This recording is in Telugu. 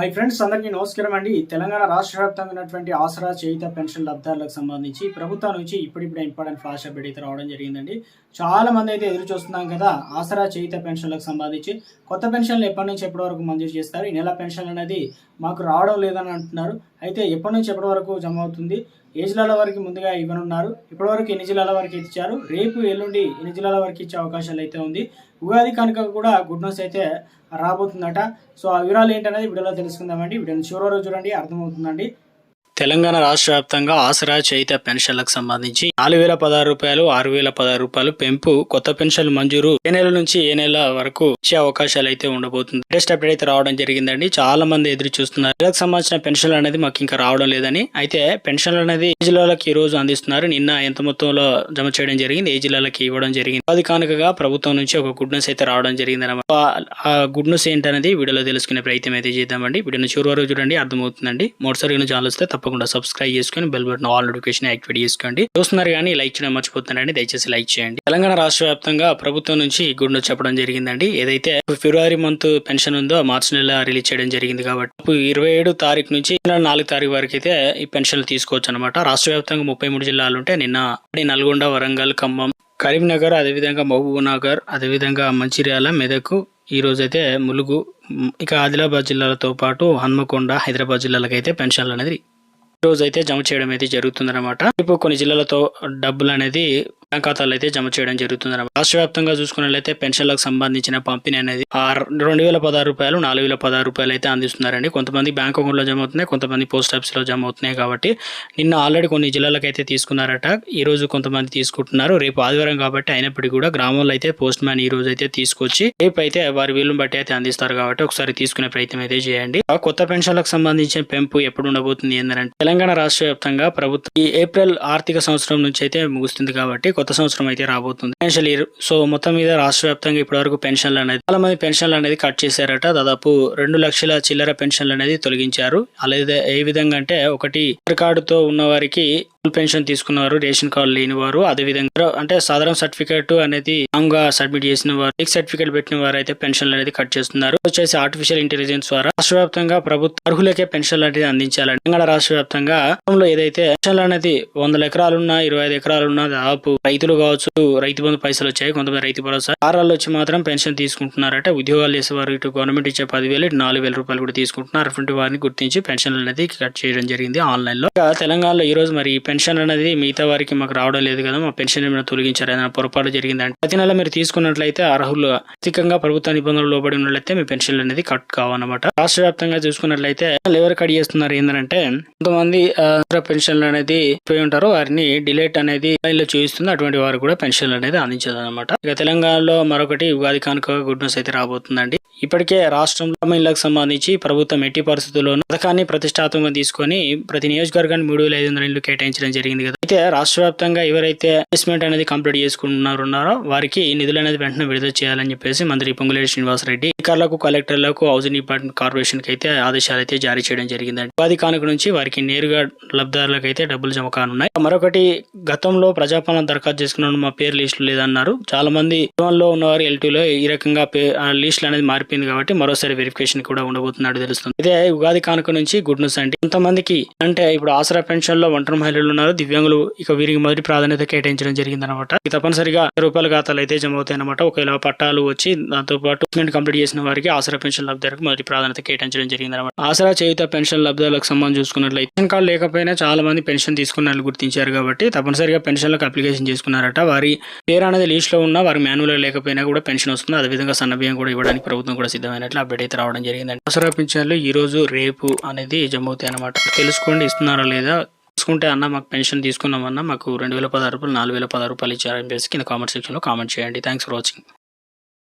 హాయ్ ఫ్రెండ్స్ అందరికీ నమస్కారం అండి. తెలంగాణ రాష్ట్ర వ్యాప్తంగా ఉన్నటువంటి ఆసరా చేయిత పెన్షన్ లబ్ధారులకు సంబంధించి ప్రభుత్వం నుంచి ఇప్పుడిప్పుడే ఇంపార్టెంట్ ఫ్లాష్ అప్డేట్ అయితే రావడం జరిగిందండి. చాలా మంది అయితే ఎదురు చూస్తున్నాం కదా ఆసరా చేయిత పెన్షన్లకు సంబంధించి. కొత్త పెన్షన్లు ఎప్పటి నుంచి ఎప్పటి వరకు మంజూరు చేస్తారు? ఈ నెల పెన్షన్ అనేది మాకు రావడం లేదని అంటున్నారు. అయితే ఎప్పటి నుంచి ఎప్పటి వరకు జమ అవుతుంది? ఏ జిల్లాల వరకు ముందుగా ఇవ్వనున్నారు? ఇప్పటివరకు ఎన్ని జిల్లాల వరకు ఇచ్చారు? రేపు ఎల్లుండి ఎన్ని జిల్లాల వరకు ఇచ్చే అవకాశాలు అయితే ఉంది? ఉగాది కనుక కూడా గుడ్ న్యూస్ అయితే రాబోతుందట. సో ఆ వివరాలు ఏంటనేది వీడియోలో తెలుసుకుందామండి. వీడియోని చివరి వరకు చూడండి అర్థమవుతుందండి. తెలంగాణ రాష్ట్ర వ్యాప్తంగా ఆసరా చైత పెన్షన్లకు సంబంధించి నాలుగు వేల పదహారు రూపాయలు ఆరు వేల పదహారు రూపాయలు పెంపు కొత్త పెన్షన్లు మంజూరు ఏ నెల నుంచి ఏ నెల వరకు ఇచ్చే అవకాశాలు అయితే ఉండబోతుంది. లేటెస్ట్ అప్డేట్ అయితే రావడం జరిగిందండి. చాలా మంది ఎదురు చూస్తున్నారు. నెలకు సంబంధించిన పెన్షన్లు అనేది మాకు ఇంకా రావడం లేదని. అయితే పెన్షన్లు అనేది ఏ జిల్లాలకు ఈ రోజు అందిస్తున్నారు? నిన్న ఎంత మొత్తంలో జమ చేయడం జరిగింది? ఏ జిల్లాలకి ఇవ్వడం జరిగింది? అది కానుకగా ప్రభుత్వం నుంచి ఒక గుడ్ న్యూస్ అయితే రావడం జరిగింది అనమాట ఆ గుడ్ న్యూస్ ఏంటనేది వీడియోలో తెలుసుకునే ప్రయత్నం అయితే చేద్దామండి. వీడియోని చివరి వరకు చూడండి. అర్థమవుతుందండి. మొదటిసారి ఛానల్ వస్తే తప్పకుండా సబ్స్క్రైబ్ చేసుకొని bell button all notification activate చేసుకోండి. చూస్తున్నారు కానీ లైక్ చేయడం మర్చిపోతున్నారండి దయచేసి లైక్ చేయండి. తెలంగాణ రాష్ట్ర వ్యాప్తంగా ప్రభుత్వం నుంచి గుడ్ న్యూస్ చెప్పడం జరిగిందండి. ఏదైతే ఫిబ్రవరి మంత్ పెన్షన్ ఉందో మార్చి నెల రిలీజ్ చేయడం జరిగింది కాబట్టి ఇరవై ఏడు తారీఖు నుంచి నాలుగు తారీఖు వరకు అయితే ఈ పెన్షన్లు తీసుకోవచ్చు అనమాట రాష్ట్ర వ్యాప్తంగా ముప్పై మూడు జిల్లాలు ఉంటే నిన్న నల్గొండ వరంగల్ ఖమ్మం కరీంనగర్ అదేవిధంగా మహబూబ్ నగర్ అదేవిధంగా మంచిర్యాల మెదక్ ఈ రోజైతే ములుగు ఇక ఆదిలాబాద్ జిల్లాలతో పాటు హన్మకొండ హైదరాబాద్ జిల్లాలకు అయితే పెన్షన్లు అనేది రోజు అయితే జమ చేయడం అయితే జరుగుతుందన్నమాట. ఇప్పుడు కొన్ని జిల్లాలతో డబ్బులు అనేది బ్యాంక్ ఖాతాలు అయితే జమ చేయడం జరుగుతుంది రాష్ట్ర వ్యాప్తంగా చూసుకున్నట్లయితే పెన్షన్లకు సంబంధించిన పంపిణీ అనేది ఆ రెండు వేల పదహారు రూపాయలు నాలుగు వేల పదహారు రూపాయలు అయితే అందిస్తున్నారండి. కొంతమంది బ్యాంక్ అకౌంట్లో జమ అవుతున్నాయి కొంతమంది పోస్ట్ ఆఫీస్లో జమ అవుతున్నాయి కాబట్టి నిన్న ఆల్రెడీ కొన్ని జిల్లాలకు అయితే తీసుకున్నారట. ఈ రోజు కొంతమంది తీసుకుంటున్నారు. రేపు ఆదివారం కాబట్టి అయినప్పటికీ కూడా గ్రామంలో అయితే పోస్ట్ మ్యాన్ ఈ రోజు అయితే తీసుకొచ్చి రేపు అయితే వారి వీలును బట్టి అయితే అందిస్తారు కాబట్టి ఒకసారి తీసుకునే ప్రయత్నం అయితే చేయండి. ఆ కొత్త పెన్షన్లకు సంబంధించిన పెంపు ఎప్పుడు ఉండబోతుంది ఏంటంటే తెలంగాణ రాష్ట్ర వ్యాప్తంగా ప్రభుత్వం ఈ ఏప్రిల్ ఆర్థిక సంవత్సరం నుంచి అయితే ముగుస్తుంది కాబట్టి కొత్త సంవత్సరం అయితే రాబోతుంది. ఫైనాన్షియల్ ఇయర్ సో మొత్తం మీద రాష్ట్ర వ్యాప్తంగా ఇప్పటి వరకు పెన్షన్లు అనేది చాలా మంది పెన్షన్లు అనేది కట్ చేశారట. దాదాపు రెండు లక్షల చిల్లర పెన్షన్లు అనేది తొలగించారు. అలాగే ఏ విధంగా అంటే ఒకటి ఆధార్ కార్డుతో ఉన్న వారికి ఫుల్ పెన్షన్ తీసుకున్నవారు రేషన్ కార్డు లేని వారు. అదే విధంగా అంటే సాధారణ సర్టిఫికేట్ అనేది రాంగ్గా సబ్మిట్ చేసిన వారు సర్టిఫికెట్ సర్టిఫికేట్ పెట్టిన వారు అయితే పెన్షన్లు అనేది కట్ చేస్తున్నారు. వచ్చేసి ఆర్టిఫిషియల్ ఇంటెలిజెన్స్ ద్వారా రాష్ట్ర వ్యాప్తంగా ప్రభుత్వ అర్హులకే పెన్షన్లు అనేది అందించాలని. తెలంగాణ రాష్ట్ర వ్యాప్తంగా గతంలో ఏదైతే పెన్షన్లు అనేది వందల ఎకరాలున్నా ఇరవై ఐదు ఎకరాలున్నా దాదాపు రైతులు కావచ్చు రైతు బంధు పైసలు వచ్చాయి కొంతమంది రైతు భరోసా. ఆర్ఆర్లు వచ్చి మాత్రం పెన్షన్ తీసుకుంటున్నారంటే. ఉద్యోగాలు చేసేవారు ఇటు గవర్నమెంట్ ఇచ్చే పదివేలు ఇటు నాలుగు వేల రూపాయలు కూడా తీసుకుంటున్నారు. అటువంటి వారిని గుర్తించి పెన్షన్లు అనేది కట్ చేయడం జరిగింది ఆన్లైన్లో తెలంగాణలో ఈ రోజు మరి పెన్షన్ అనేది మిగతా వారికి మాకు రావడం లేదు కదా మా పెన్షన్ ఏమైనా తొలగించారు. ఏదైనా పొరపాటు జరిగిందంటే ప్రతి నెల మీరు తీసుకున్నట్లయితే అర్హులు ఆర్థికంగా ప్రభుత్వ నిబంధనలు లోబడి ఉన్నట్లయితే మీ పెన్షన్లు అనేది కట్ కావన్నమాట. రాష్ట్ర వ్యాప్తంగా చూసుకున్నట్లయితే ఎవరు కట్ చేస్తున్నారు ఏంటంటే కొంతమంది పెన్షన్లు అనేది పోయి ఉంటారు. వారిని డిలేట్ అనేది లో చూపిస్తుంది. అటువంటి వారు కూడా పెన్షన్లు అనేది అందించదు అనమాట ఇక తెలంగాణలో మరొకటి ఉగాది కానుక గుడ్ న్యూస్ అయితే రాబోతుందండి. ఇప్పటికే రాష్ట్రంలో మహిళలకు సంబంధించి ప్రభుత్వం ఎట్టి పరిస్థితుల్లోనూ పథకాన్ని ప్రతిష్టాత్మకంగా తీసుకొని ప్రతి నియోజకవర్గానికి మూడు వేల ఐదు వందల ఇల్లు కేటాయించడం జరిగింది కదా. అయితే రాష్ట్ర వ్యాప్తంగా ఎవరైతే అసెస్మెంట్ అనేది కంప్లీట్ చేసుకుంటున్నారున్నారో వారికి నిధులు అనేది వెంటనే విడుదల చేయాలని చెప్పేసి మంత్రి పొంగులేటి శ్రీనివాసరెడ్డి అధికారులకు కలెక్టర్లకు హౌసింగ్ డిపార్ట్మెంట్ కార్పొరేషన్కి అయితే ఆదేశాలు అయితే జారీ చేయడం జరిగిందండి. ఉపాధి కానుక నుంచి వారికి నేరుగా లబ్ధిదారులకు అయితే డబ్బులు జమ కానున్నాయి. మరొకటి గతంలో ప్రజాపాలన దరఖాస్తు చేసుకున్న మా పేరు లిస్టు లేదన్నారు. చాలా మంది లో ఉన్నవారు ఎల్టీలో లో ఈ రకంగా పే- లిస్టులు అనేది చెప్పింది కాబట్టి మరోసారి వెరిఫికేషన్ కూడా ఉండబోతున్నట్టు తెలుస్తుంది. ఇదే ఉగాది కానుక నుంచి గుడ్ న్యూస్ అంటే కొంతమందికి అంటే ఇప్పుడు ఆసరా పెన్షన్లో ఒంటరి మహిళలు ఉన్నారు. దివ్యాంగులు ఇక వీరికి మొదటి ప్రాధాన్యత కేటాయించడం జరిగింది అనమాట తప్పనిసరిగా రూపాయల ఖాతాలు అయితే జమ అవుతాయి అనమాట ఒకవేళ పట్టాలు వచ్చి దాంతో పాటు కంప్లీట్ చేసిన వారికి ఆసరా పెన్షన్ లబ్ధిదారులకు మొదటి ప్రాధాన్యత కేటాయించడం జరిగింది అనమాట ఆసరా చేయుత పెన్షన్ లబ్ధిదారులకు సంబంధం చూసుకున్నట్లయితే పెన్షన్ కార్డు లేకపోయినా చాలా మంది పెన్షన్ తీసుకున్న గుర్తించారు కాబట్టి తప్పనిసరిగా పెన్షన్లకు అప్లికేషన్ చేసుకున్నారట. వారి పేరు అనేది లిస్ట్లో ఉన్నా వారి మాన్యువల్ లేకపోయినా కూడా పెన్షన్ వస్తుంది. అదేవిధంగా సన్నబియ్యం కూడా ఇవ్వడానికి ప్రభుత్వం కూడా సిద్ధమైనట్లు అప్డేట్ అయితే రావడం జరిగిందండి. దసరా పింఛన్లు ఈ రోజు రేపు అనేది జమవుతాయి అన్నమాట. అనమాట తెలుసుకోండి ఇస్తున్నారా లేదా? తీసుకుంటే అన్న మాకు పెన్షన్ తీసుకున్నామన్నా మాకు రెండు వేల పదహారు రూపాయలు నాలుగు వేల పదహారు రూపాయలు ఇచ్చారని చెప్పేసి కింద కామెంట్ సెక్షన్లో కామెంట్ చేయండి. Thanks for watching